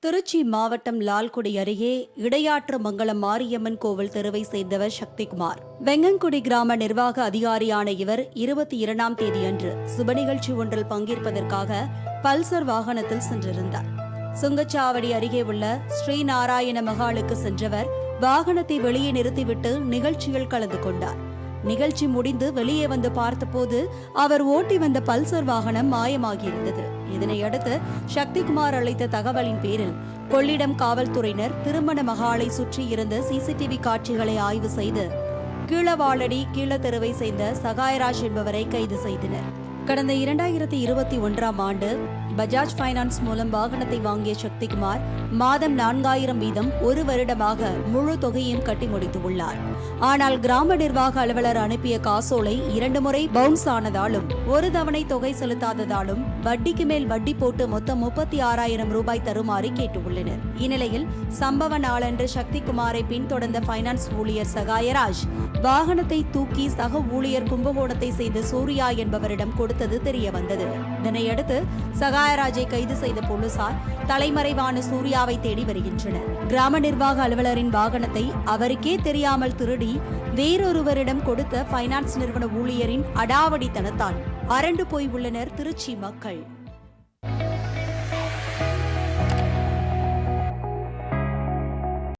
திருச்சி மாவட்டம் லால்குடி அருகே இடையாற்று மங்கலம் மாரியம்மன் கோவில் தெருவை சேர்ந்தவர் சக்திகுமார். வெங்கங்குடி கிராம நிர்வாக அதிகாரியான இவர் இருபத்தி இரண்டாம் தேதியன்று சுப நிகழ்ச்சி ஒன்றில் பங்கேற்பதற்காக பல்சர் வாகனத்தில் சென்றிருந்தார். சுங்கச்சாவடி அருகே உள்ள ஸ்ரீநாராயண மகாலுக்கு சென்றவர் வாகனத்தை வெளியே நிறுத்திவிட்டு நிகழ்ச்சியில் கலந்து கொண்டார். நிகழ்ச்சி முடிந்து வெளியே வந்து பார்த்தபோது அவர் ஓட்டி வந்த பல்சர் வாகனம் மாயமாகியிருந்தது. இதனையடுத்து சக்திகுமார் அளித்த தகவலின் பேரில் கொள்ளிடம் காவல்துறையினர் திருமண மகாலை சுற்றி இருந்த சிசிடிவி காட்சிகளை ஆய்வு செய்து கீழவாளடி கீழத்தெருவை சேர்ந்த சகாயராஜ் என்பவரை கைது செய்தனர். கடந்த இரண்டாயிரத்தி இருபத்தி ஒன்றாம் ஆண்டு பஜாஜ் ஃபைனான்ஸ் மூலம் வாகனத்தை வாங்கிய சக்திகுமார் மாதம் நான்காயிரம் வீதம் ஒரு வருடமாக முழு தொகையும் கட்டி முடித்துள்ளார் ஆனால் கிராம நிர்வாக அலுவலர் அனுப்பிய காசோலை இரண்டு முறை பவுன்ஸ் ஆனதாலும் ஒரு தவணை தொகை செலுத்தாததாலும் வட்டிக்கு மேல் வட்டி போட்டு மொத்தம் முப்பத்தி ஆறாயிரம் ரூபாய் தருமாறு கேட்டுள்ளனர் இந்நிலையில் சம்பவ நாளன்று சக்திகுமாரை பின்தொடர்ந்த ஃபைனான்ஸ் ஊழியர் சகாயராஜ் வாகனத்தை தூக்கி சக ஊழியர் கும்பகோணத்தை செய்த சூர்யா என்பவரிடம் கொடுத்தது தெரிய வந்தது இதனையடுத்து சகாயராஜை கைது செய்த போலீசார் தலைமறைவான சூர்யாவை தேடி வருகின்றனர். கிராம நிர்வாக அலுவலரின் வாகனத்தை அவருக்கே தெரியாமல் திருடி வேறொருவரிடம் கொடுத்த பைனான்ஸ் நிறுவன ஊழியரின் அடாவடித்தனத்தால் அரண்டு போய் உள்ளனர் திருச்சி மக்கள்.